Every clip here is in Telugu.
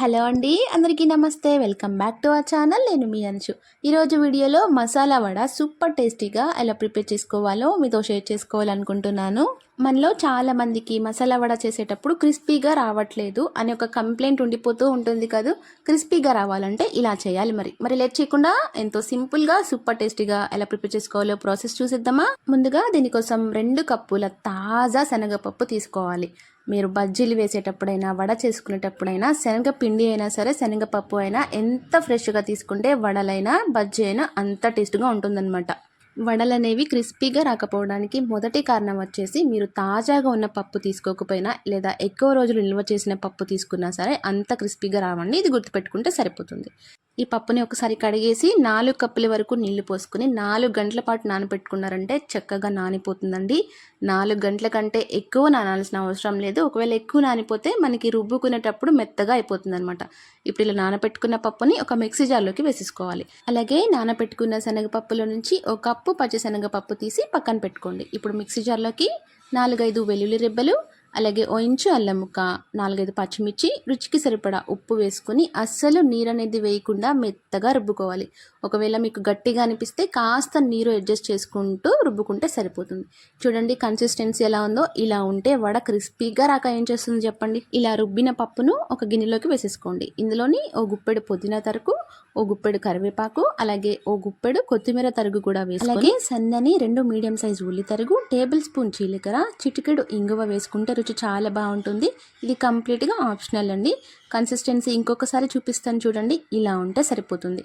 హలో అండి అందరికీ నమస్తే. Welcome back to our channel. నేను మీ అంశు. ఈరోజు వీడియోలో మసాలా వడ సూపర్ టేస్టీగా ఎలా ప్రిపేర్ చేసుకోవాలో మీతో షేర్ చేసుకోవాలనుకుంటున్నాను. మనలో చాలా మందికి మసాలా వడ చేసేటప్పుడు క్రిస్పీగా రావట్లేదు అని ఒక కంప్లైంట్ ఉండిపోతూ ఉంటుంది కదా. క్రిస్పీగా రావాలంటే ఇలా చేయాలి మరి. మరి లేట్ చేయకుండా ఎంతో సింపుల్గా సూపర్ టేస్టీగా ఎలా ప్రిపేర్ చేసుకోవాలో ప్రాసెస్ చూసిద్దామా? ముందుగా దీనికోసం రెండు కప్పుల తాజా శనగపప్పు తీసుకోవాలి. మీరు బజ్జీలు వేసేటప్పుడైనా వడ చేసుకునేటప్పుడైనా శనగపిండి అయినా సరే శనగపప్పు అయినా ఎంత ఫ్రెష్గా తీసుకుంటే వడలైనా బజ్జీ అయినా అంత టేస్ట్గా ఉంటుందన్నమాట. వడలు అనేవి క్రిస్పీగా రాకపోవడానికి మొదటి కారణం వచ్చేసి మీరు తాజాగా ఉన్న పప్పు తీసుకోకపోయినా లేదా ఎక్కువ రోజులు నిల్వ చేసిన పప్పు తీసుకున్నా సరే అంత క్రిస్పీగా రావండి. ఇది గుర్తుపెట్టుకుంటే సరిపోతుంది. ఈ పప్పుని ఒకసారి కడిగేసి నాలుగు కప్పుల వరకు నీళ్ళు పోసుకుని నాలుగు గంటల పాటు నానబెట్టుకున్నారంటే చక్కగా నానిపోతుందండి. నాలుగు గంటల కంటే ఎక్కువ నానాల్సిన అవసరం లేదు. ఒకవేళ ఎక్కువ నానిపోతే మనకి రుబ్బుకునేటప్పుడు మెత్తగా అయిపోతుంది అనమాట ఇప్పుడు ఇలా నానబెట్టుకున్న పప్పుని ఒక మిక్సీ జార్లోకి వేసేసుకోవాలి. అలాగే నానబెట్టుకున్న శనగపప్పులో నుంచి ఒక కప్పు పచ్చి శనగపప్పు తీసి పక్కన పెట్టుకోండి. ఇప్పుడు మిక్సీ జార్లోకి నాలుగైదు వెల్లుల్లి రెబ్బలు అలాగే ఓ ఇంచు అల్లం ముక్క నాలుగైదు పచ్చిమిర్చి రుచికి సరిపడా ఉప్పు వేసుకుని అస్సలు నీరు అనేది వేయకుండా మెత్తగా రుబ్బుకోవాలి. ఒకవేళ మీకు గట్టిగా అనిపిస్తే కాస్త నీరు అడ్జస్ట్ చేసుకుంటూ రుబ్బుకుంటే సరిపోతుంది. చూడండి కన్సిస్టెన్సీ ఎలా ఉందో. ఇలా ఉంటే వడ క్రిస్పీగా రాక ఏం చేస్తుంది చెప్పండి? ఇలా రుబ్బిన పప్పును ఒక గిన్నెలోకి వేసేసుకోండి. ఇందులోని ఓ గుప్పెడు పుదీనా తరుకు ఓ గుప్పెడు కరివేపాకు అలాగే ఓ గుప్పెడు కొత్తిమీర తరుగు కూడా వేసి అలాగే సన్నని రెండు మీడియం సైజు ఉల్లి తరుగు టేబుల్ స్పూన్ చీలకర చిటికెడు ఇంగువ వేసుకుంటే రుచి చాలా బాగుంటుంది. ఇది కంప్లీట్గా ఆప్షనల్ అండి. కన్సిస్టెన్సీ ఇంకొకసారి చూపిస్తాను చూడండి. ఇలా ఉంటే సరిపోతుంది.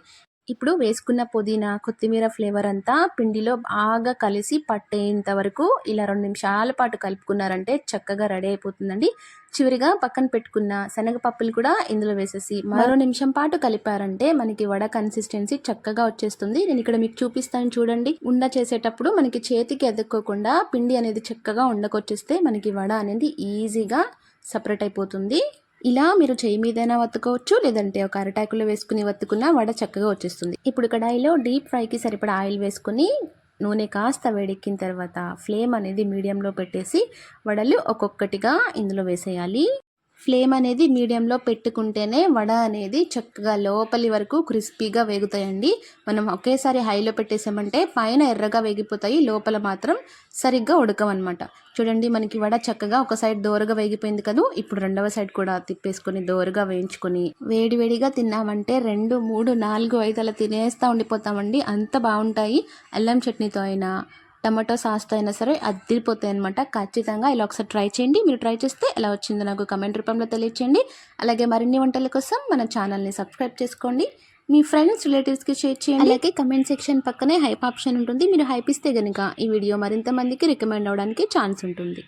ఇప్పుడు వేసుకున్న పుదీనా కొత్తిమీర ఫ్లేవర్ అంతా పిండిలో బాగా కలిసి పట్టేంత వరకు ఇలా రెండు నిమిషాల పాటు కలుపుకున్నారంటే చక్కగా రెడీ అయిపోతుందండి. చివరిగా పక్కన పెట్టుకున్న శనగపప్పులు కూడా ఇందులో వేసేసి మరో నిమిషం పాటు కలిపారంటే మనకి వడ కన్సిస్టెన్సీ చక్కగా వచ్చేస్తుంది. నేను ఇక్కడ మీకు చూపిస్తాను చూడండి. ఉండ చేసేటప్పుడు మనకి చేతికి ఎదుక్కోకుండా పిండి అనేది చక్కగా ఉండకొచ్చేస్తే మనకి వడ అనేది ఈజీగా సపరేట్ అయిపోతుంది. ఇలా మీరు చేయి మీదైనా వత్తుకోవచ్చు లేదంటే ఒక అరటాకులో వేసుకుని వత్తుకున్న వడ చక్కగా వచ్చేస్తుంది. ఇప్పుడు కడాయిలో డీప్ ఫ్రైకి సరిపడా ఆయిల్ వేసుకుని నూనె కాస్త వేడెక్కిన తర్వాత ఫ్లేమ్ అనేది మీడియంలో పెట్టేసి వడలు ఒక్కొక్కటిగా ఇందులో వేసేయాలి. ఫ్లేమ్ అనేది మీడియంలో పెట్టుకుంటేనే వడ అనేది చక్కగా లోపలి వరకు క్రిస్పీగా వేగుతాయండి. మనం ఒకేసారి హైలో పెట్టేసామంటే పైన ఎర్రగా వేగిపోతాయి లోపల మాత్రం సరిగ్గా ఉడకమన్నమాట చూడండి మనకి వడ చక్కగా ఒక సైడ్ దోరగా వేగిపోయింది కదా ఇప్పుడు రెండవ సైడ్ కూడా తిప్పేసుకొని దోరగా వేయించుకొని వేడివేడిగా తిన్నామంటే రెండు మూడు నాలుగు ఐదు అలా తినేస్తూ ఉండిపోతామండి. అంత బాగుంటాయి. అల్లం చట్నీతో అయినా టమాటో సాస్తో అయినా సరే అద్దిరిపోతాయి అనమాట ఖచ్చితంగా ఇలా ఒకసారి ట్రై చేయండి. మీరు ట్రై చేస్తే ఎలా వచ్చిందో నాకు కమెంట్ రూపంలో తెలియచేయండి. అలాగే మరిన్ని వంటల కోసం మన ఛానల్ని సబ్స్క్రైబ్ చేసుకోండి. మీ ఫ్రెండ్స్ రిలేటివ్స్కి షేర్ చేయండి. అలాగే కమెంట్ సెక్షన్ పక్కనే హైప్ ఆప్షన్ ఉంటుంది. మీరు హైప్ ఇస్తే కనుక ఈ వీడియో మరింత మందికి రికమెండ్ అవడానికి ఛాన్స్ ఉంటుంది.